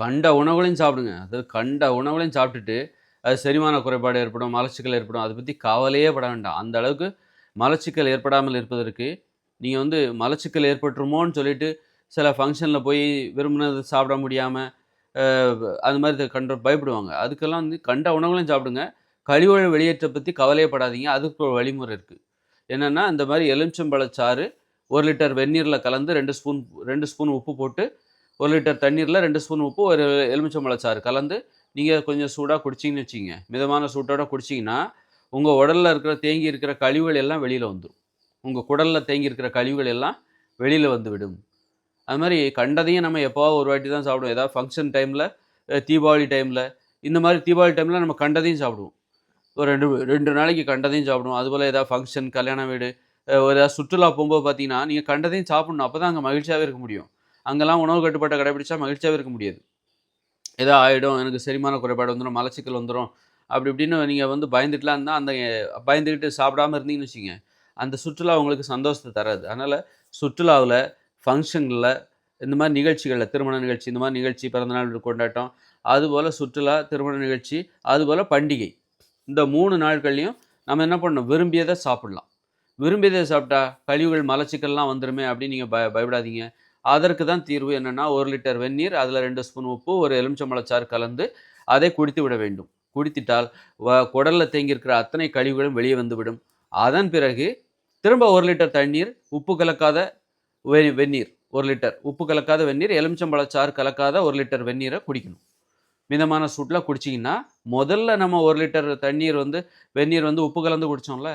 கண்ட உணவுகளையும் சாப்பிடுங்க. அதாவது கண்ட உணவுகளையும் சாப்பிட்டுட்டு, அது செரிமான குறைபாடு ஏற்படும், மலச்சிக்கல் ஏற்படும். அதை பற்றி கவலையே பட வேண்டாம். அந்த அளவுக்கு மலச்சிக்கல் ஏற்படாமல் இருப்பதற்கு, நீங்கள் வந்து மலச்சிக்கல் ஏற்பட்டுருமோன்னு சொல்லிட்டு, சில ஃபங்க்ஷனில் போய் விரும்பினது சாப்பிட முடியாமல் அது மாதிரி கண்ட பயப்படுவாங்க. அதுக்கெல்லாம் வந்து கண்ட உணவுகளையும் சாப்பிடுங்க. கழிவுகள் வெளியேற்ற பற்றி கவலையே படாதீங்க. அதுக்கு ஒரு வழிமுறை இருக்குது என்னென்னா இந்த மாதிரி எலுமிச்சம்பழச்சாறு ஒரு லிட்டர் வெந்நீரில் கலந்து ரெண்டு ஸ்பூன் ரெண்டு ஸ்பூன் உப்பு போட்டு, ஒரு லிட்டர் தண்ணீரில் ரெண்டு ஸ்பூன் உப்பு, ஒரு எலுமிச்சம்பழச்சாறு கலந்து, நீங்கள் கொஞ்சம் சூடாக குடிச்சீங்கன்னு வச்சிங்க மிதமான சூட்டோட குடிச்சீங்கன்னா, உங்கள் உடலில் இருக்கிற தேங்கி இருக்கிற கழிவுகள் எல்லாம் வெளியில் வந்துடும் உங்கள் குடலில் தேங்கி இருக்கிற கழிவுகள் எல்லாம் வெளியில் வந்து விடும் அது மாதிரி கண்டதையும் நம்ம எப்பவாவது ஒரு வாட்டி தான் சாப்பிடுவோம். ஏதாவது ஃபங்க்ஷன் டைமில் தீபாவளி டைமில் இந்த மாதிரி தீபாவளி டைமில் நம்ம கண்டதையும் சாப்பிடுவோம். ஒரு 2 2 நாளைக்கு கண்டதையும் சாப்பிடுவோம். அதுபோல் ஏதாவது ஃபங்க்ஷன் கல்யாண வீடு, ஒரு ஏதாவது சுற்றுலா போகும்போது பார்த்தீங்கன்னா, நீங்கள் கண்டதையும் சாப்பிடணும். அப்பதான் அங்கே மகிழ்ச்சியாகவே இருக்க முடியும். அங்கெல்லாம் உணவு கட்டுப்பாட்டை கடைபிடிச்சா மகிழ்ச்சியாகவே இருக்க முடியாது. ஏதோ ஆகிடும் எனக்கு செரிமான குறைபாடு வந்துடும் மலச்சிக்கல் வந்துடும் அப்படி இப்படின்னு நீங்கள் வந்து பயந்துட்டுலாம் இருந்தால் அந்த பயந்துக்கிட்டு சாப்பிடாம இருந்தீங்கன்னு வச்சுங்க அந்த சுற்றுலா உங்களுக்கு சந்தோஷத்தை தராது. அதனால் சுற்றுலாவில் ஃபங்க்ஷனில் இந்த மாதிரி நிகழ்ச்சிகளில் திருமண நிகழ்ச்சி, இந்த மாதிரி நிகழ்ச்சி, பிறந்தநாள் கொண்டாட்டம், அதுபோல் சுற்றுலா, திருமண நிகழ்ச்சி, அதுபோல் பண்டிகை. இந்த மூணு நாட்கள்லையும் நம்ம என்ன பண்ணணும்? விரும்பியதை சாப்பிட்லாம் விரும்பியதை சாப்பிட்டா, கழிவுகள், மலச்சிக்கல்லாம் வந்துருமே அப்படின்னு நீங்கள் பய பயப்படாதீங்க. அதற்கு தான் தீர்வு என்னென்னா ஒரு லிட்டர் வெந்நீர், அதில் ரெண்டு ஸ்பூன் உப்பு, ஒரு எலுமிச்சம்பழச்சாறு கலந்து, அதை குடித்து விட வேண்டும். குடித்திட்டால், வ குடலில் தேங்கியிருக்கிற அத்தனை கழிவுகளும் வெளியே வந்துவிடும். அதன் பிறகு, திரும்ப ஒரு லிட்டர் தண்ணீர், உப்பு கலக்காத வெ வெந்நீர் ஒரு லிட்டர். உப்பு கலக்காத வெந்நீர், எலுமிச்சம்பழச்சாறு கலக்காத ஒரு லிட்டர் வெந்நீரை குடிக்கணும். மிதமான சூட்டில் குடிச்சிங்கன்னா முதல்ல நம்ம ஒரு லிட்டர் தண்ணீர் வந்து வெந்நீர் வந்து உப்பு கலந்து குடித்தோம்ல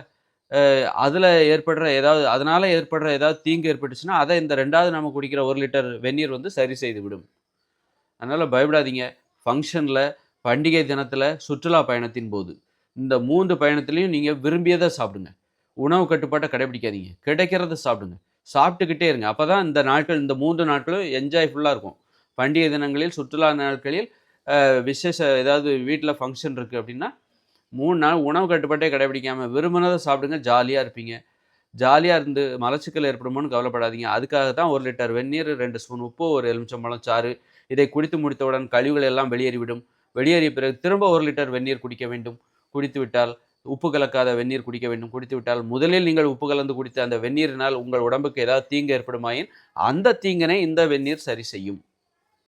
அதில் ஏற்படுற ஏதாவது அதனால் ஏற்படுற ஏதாவது தீங்கு ஏற்பட்டுச்சுன்னா, அதை இந்த ரெண்டாவது நம்ம குடிக்கிற ஒரு லிட்டர் வெந்நீர் வந்து சரி செய்து விடும். அதனால் பயப்படாதீங்க. ஃபங்க்ஷனில் பண்டிகை தினத்தில் சுற்றுலா பயணத்தின் போது, இந்த மூன்று பயணத்துலேயும் நீங்கள் விரும்பியதை சாப்பிடுங்க. உணவு கட்டுப்பாட்டை கடைபிடிக்காதீங்க. கிடைக்கிறத சாப்பிடுங்க. சாப்பிட்டுக்கிட்டே இருங்க. அப்போ தான் இந்த நாட்கள் இந்த மூன்று நாட்களும் என்ஜாய்ஃபுல்லாக இருக்கும். பண்டிகை தினங்களில், சுற்றுலா நாட்களில், விசேஷ ஏதாவது வீட்டில் ஃபங்க்ஷன் இருக்குது அப்படின்னா, மூணு நாள் உணவு கட்டுப்பாட்டே கடைபிடிக்காமல் விரும்பினதை சாப்பிடுங்க. ஜாலியாக இருப்பீங்க. ஜாலியாக இருந்து மலச்சிக்கல் ஏற்படுமோன்னு கவலைப்படாதீங்க. அதுக்காக தான் ஒரு லிட்டர் வெந்நீர், ரெண்டு ஸ்பூன் உப்பு, ஒரு எலுமிச்சம்பழம் சாறு. இதை குடித்து முடித்தவுடன் கழிவுகள் எல்லாம் வெளியேறிவிடும். வெளியேறிய பிறகு திரும்ப ஒரு லிட்டர் வெந்நீர் குடிக்க வேண்டும். குடித்துவிட்டால், உப்பு கலக்காத வெந்நீர் குடிக்க வேண்டும். குடித்துவிட்டால், முதலில் நீங்கள் உப்பு கலந்து குடித்த அந்த வெந்நீரினால் உங்கள் உடம்புக்கு ஏதாவது தீங்கு ஏற்படுமாயின், அந்த தீங்கினை இந்த வெந்நீர் சரி செய்யும்.